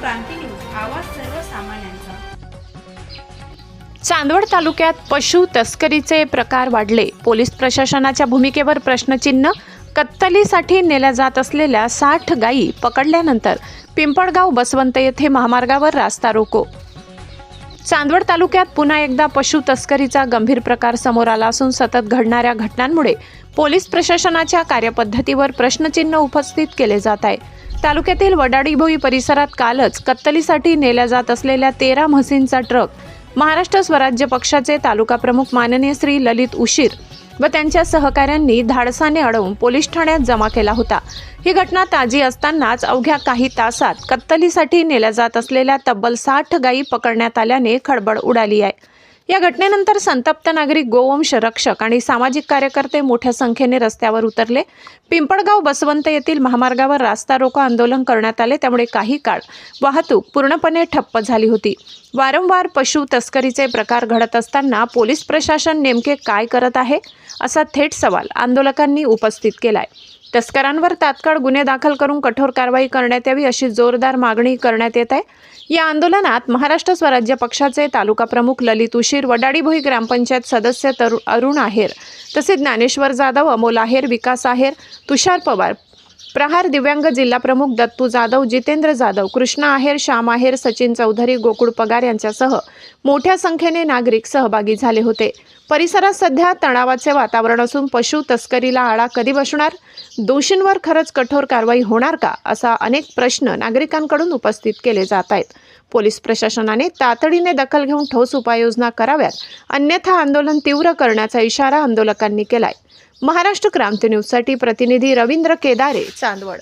क्रांती news आवाज सर्वसामान्यांचा. चांदवड तालुक्यात पशु तस्करीचे प्रकार वाढले. पोलीस प्रशासनाच्या भूमिकेवर प्रश्नचिन्ह कत्तलीसाठी नेल्या जात असलेल्या साठ गायी पकडल्यानंतर पिंपळगाव बसवंत येथे महामार्गावर रास्ता रोको. चांदवड तालुक्यात पुन्हा एकदा पशु तस्करीचा गंभीर प्रकार समोर आला असून सतत घडणाऱ्या घटनांमुळे पोलीस प्रशासनाच्या कार्यपद्धतीवर प्रश्नचिन्ह उपस्थित केले जात आहे. तालुक्यातील वडाडीभोई परिसरात कालच कत्तलीसाठी नेल्या जात असलेल्या तेरा म्हसींचा ट्रक महाराष्ट्र स्वराज्य पक्षाचे तालुका प्रमुख माननीय श्री ललित उशीर व त्यांच्या सहकाऱ्यांनी धाडसाने अडवून पोलीस ठाण्यात जमा केला होता. ही घटना ताजी असतानाच अवघ्या काही तासात कत्तलीसाठी नेल्या जात असलेल्या तब्बल साठ गायी पकडण्यात आल्याने खळबळ उडाली आहे. या घटनेनंतर संतप्त नागरिक गोवंश रक्षक आणि सामाजिक कार्यकर्ते मोठ्या संख्येने रस्त्यावर उतरले. पिंपळगाव बसवंत येथील महामार्गावर रास्ता रोको आंदोलन करण्यात आले. त्यामुळे काही काळ वाहतूक पूर्णपणे ठप्प झाली होती. वारंवार पशु तस्करीचे प्रकार घडत असताना पोलीस प्रशासन नेमके काय करत आहे असा थेट सवाल आंदोलकांनी उपस्थित केलाय. तस्करांवर तात्काळ गुन्हे दाखल करून कठोर कारवाई करण्यात यावी अशी जोरदार मागणी करण्यात येत आहे. या आंदोलनात महाराष्ट्र स्वराज्य पक्षाचे तालुका प्रमुख ललित उशीर वडाडीभोई ग्रामपंचायत सदस्य तरु अरुण आहेर तसेच ज्ञानेश्वर जाधव अमोल आहेर विकास आहेर तुषार पवार प्रहार दिव्यांग जिल्हा प्रमुख दत्तू जाधव जितेंद्र जाधव कृष्णा आहेर श्याम आहेर सचिन चौधरी गोकुळ पगार यांच्यासह मोठ्या संख्येने नागरिक सहभागी झाले होते. परिसरात सध्या तणावाचे वातावरण असून पशु तस्करीला आळा कधी बसणार? दोषींवर खरंच कठोर कारवाई होणार का? असा अनेक प्रश्न नागरिकांकडून उपस्थित केले जात आहेत. पोलीस प्रशासनाने तातडीने दखल घेऊन ठोस उपाययोजना कराव्यात. अन्यथा आंदोलन तीव्र करण्याचा इशारा आंदोलकांनी केलाय. महाराष्ट्र क्रांती न्यूजसाठी प्रतिनिधी रवींद्र केदारे चांदवड.